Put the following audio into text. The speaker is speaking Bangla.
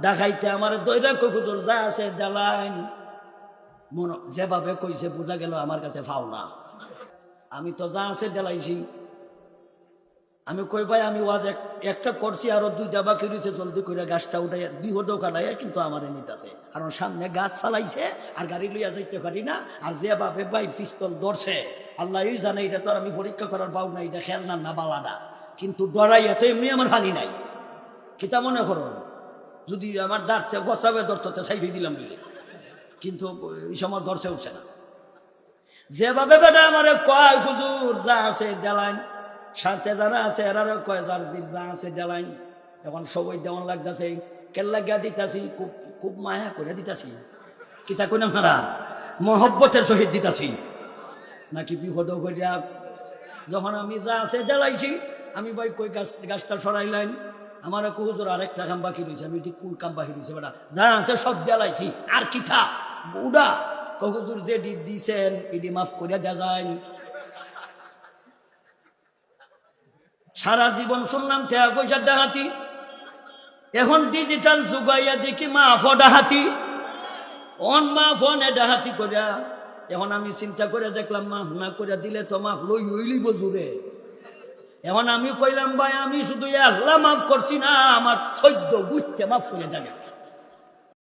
ডাকাইতে আমার দৈরা কুকুর যা আছে দেলাইন। মন যেভাবে কইছে, বোঝা গেল আমার কাছে ফাও না। আমি তো যা আছে দেলাইছি। আমি কই, ভাই, আমি ওয়াজ এক- একটা করছি, আরও দুইটা বাকি রয়েছে জলদি করে গাছটা উঠাই বিহদও কাটাইয়া কিন্তু আমার নিতেছে। কারণ সামনে গাছ ফালাইছে, আর গাড়ি লইয়া যাইতে পারি না, আর যে বাপে ভাই পিস্তল ধরছে, আল্লাহ জানে, এটা তো আর আমি পরীক্ষা করার পাও না এটা খেলনা না বালাদা কিন্তু ডরাইয়া তো এমনি আমার হানি নাই। কিতা মনে করো? যদি আমার ডাকছে গছাবে ধরতে সাইডে দিলাম বলে কিন্তু এই সময় ধরছে উঠছে না। যেভাবে বেটা আমার কয়, হুজুর, যা আছে দেলাইন। সাথে যারা আছে, এরারও কয়, যার দিন যা আছে দেলাইন। এখন সবাই দেওয়ান লাগতেছে কেল্লা গিয়া দিতাছি, খুব খুব মায়া করে দিতাছি। কিতা কোন মারা? মহব্বতের সহিত দিতাছি। নাকি বিপদ করিয়া যখন আমি যা আছে দেলাইছি, আমি ভাই কই গাছ, গাছটা সরাইলাইন? আমার হুজুর আরেকটা কাম বাকি রয়েছে, আমি এটি কোন কাম বাকি রয়েছে বেটা? যা আছে সব দেলাইছি আর কি থা? উডা হুজুর যে দিছেন এটি মাফ করিয়া দেয়া যায়। সারা জীবন শুনলাম টেয়া পয়সার ডাহাতি এখন ডিজিটাল যুগাইয়া দেখি মা ফ ডাহাতি অন মা ফোনে ডাহাতি করিয়া এখন আমি চিন্তা করে দেখলাম মাফ না করে দিলে তো মাফ লই হইলিব জুড়ে এখন আমি কইলাম, ভাই, আমি শুধু একলা মাফ করছি না, আমার সদ্য বুঝতে মাফ করে দেবে